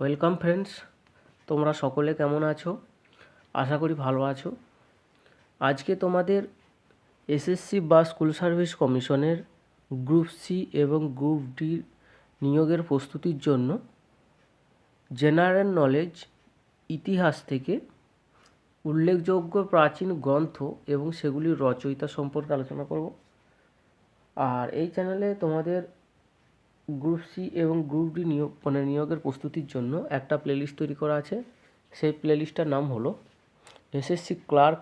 Welcome friends তোমরা সকলে কেমন আছো? আশা করি ভালো আছো। আজকে তোমাদের এসএসসি বা স্কুল সার্ভিস কমিশনের গ্রুপ সি এবং গ্রুপ ডি নিয়োগের প্রস্তুতির জন্য জেনারেল নলেজ ইতিহাস থেকে উল্লেখযোগ্য প্রাচীন গ্রন্থ এবং সেগুলির রচয়িতা সম্পর্কে আলোচনা করব। আর এই চ্যানেলে তোমাদের গ্রুপ সি এবং গ্রুপ ডি নিয়োগ মানে নিয়োগের প্রস্তুতির জন্য একটা প্লেলিস্ট তৈরি করা আছে। সেই প্লেলিস্টটার নাম হলো SSC clerk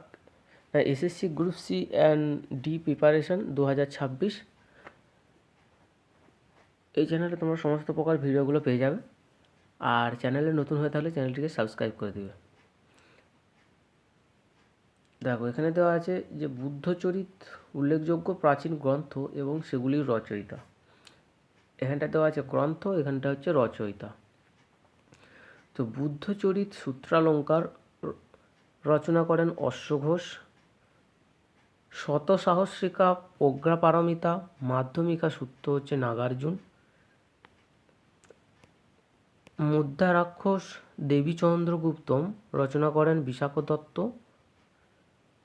SSC group C and D preparation দু হাজার ছাব্বিশ। এই চ্যানেলে তোমরা সমস্ত প্রকার ভিডিওগুলো পেয়ে যাবে। আর চ্যানেলে নতুন হয়ে থাকলে চ্যানেলটিকে সাবস্ক্রাইব করে দিবে। দেখো, এখানে দেওয়া আছে যে বুদ্ধচরিত উল্লেখযোগ্য প্রাচীন গ্রন্থ এবং সেগুলির রচয়িতা। এখানটা দেওয়া আছে গ্রন্থ, এখানটা হচ্ছে রচয়িতা। তো বুদ্ধচরিত সূত্রালঙ্কার রচনা করেন অশ্বঘোষ। শত সাহস্রিকা প্রজ্ঞাপারমিতা, মাধ্যমিকা সূত্র হচ্ছে নাগার্জুন। মুদ্রা রাক্ষস দেবীচন্দ্রগুপ্তম রচনা করেন বিশাখ দত্ত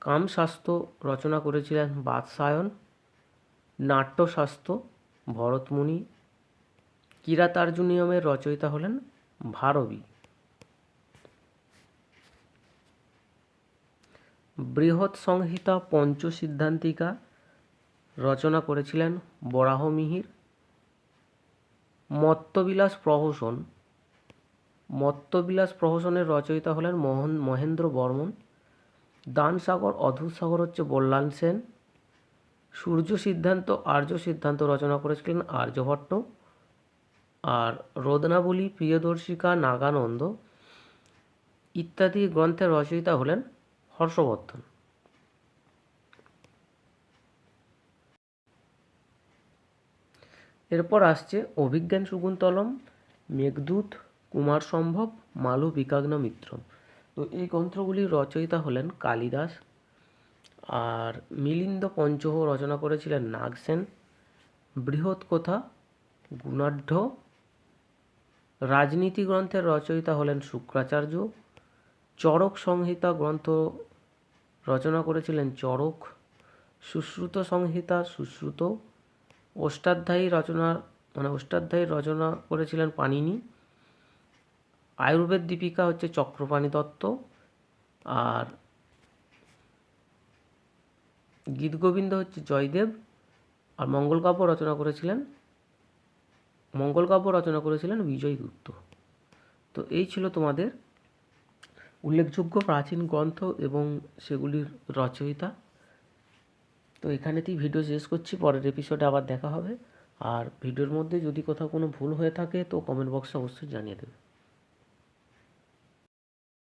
কামশাস্ত্র রচনা করেছিলেন বাদশায়ন। নাট্যশাস্ত্র ভরতমুনি। কিরাতার্জুনিয়মের রচয়িতা হলেন ভারবী। বৃহৎ সংহিতা পঞ্চসিদ্ধান্তিকা রচনা করেছিলেন বরাহমিহির মত্তবিলাস প্রহসন। মত্তবিলাস প্রহসনের রচয়িতা হলেন মোহন, মহেন্দ্র বর্মন। দানসাগর, অধূর সাগর হচ্ছে বল্লাল সেন। সূর্য সিদ্ধান্ত আর্য সিদ্ধান্ত রচনা করেছিলেন আর্যভট্ট। আর রোদনাবলী, প্রিয়দর্শিকা, নাগানন্দ ইত্যাদি গ্রন্থের রচয়িতা হলেন হর্ষবর্ধন। এরপর আসছে অভিজ্ঞান শকুন্তলম, মেঘদূত, কুমার সম্ভব, মালু বিকাগ্ন মিত্রম তো এই গ্রন্থগুলির রচয়িতা হলেন কালিদাস আর মিলিন্দ পঞ্চহ রচনা করেছিলেন নাগসেন বৃহৎ কথা গুণাঢ্য রাজনীতি গ্রন্থের রচয়িতা হলেন শুক্রাচার্য। চরক সংহিতা গ্রন্থ রচনা করেছিলেন চরক সুশ্রুত সংহিতা, সুশ্রুত। অষ্টাধ্যায়ী রচনা মানে অষ্টাধ্যায়ী রচনা করেছিলেন পাণিনি। আয়ুর্বেদ দীপিকা হচ্ছে চক্রপাণি দত্ত। আর গীতগোবিন্দ হচ্ছে জয়দেব। আর মঙ্গলকাব্য রচনা করেছিলেন মঙ্গলকাব্য রচনা করেছিলেন বিজয় গুপ্ত। তো এই ছিল তোমাদের উল্লেখযোগ্য প্রাচীন গ্রন্থ এবং সেগুলির রচয়িতা। তো এখানেতেই ভিডিও শেষ করছি, পরের এপিসোডে আবার দেখা হবে। আর ভিডিওর মধ্যে যদি কোথাও কোনো ভুল হয়ে থাকে তো কমেন্ট বক্সে অবশ্যই জানিয়ে দেবে।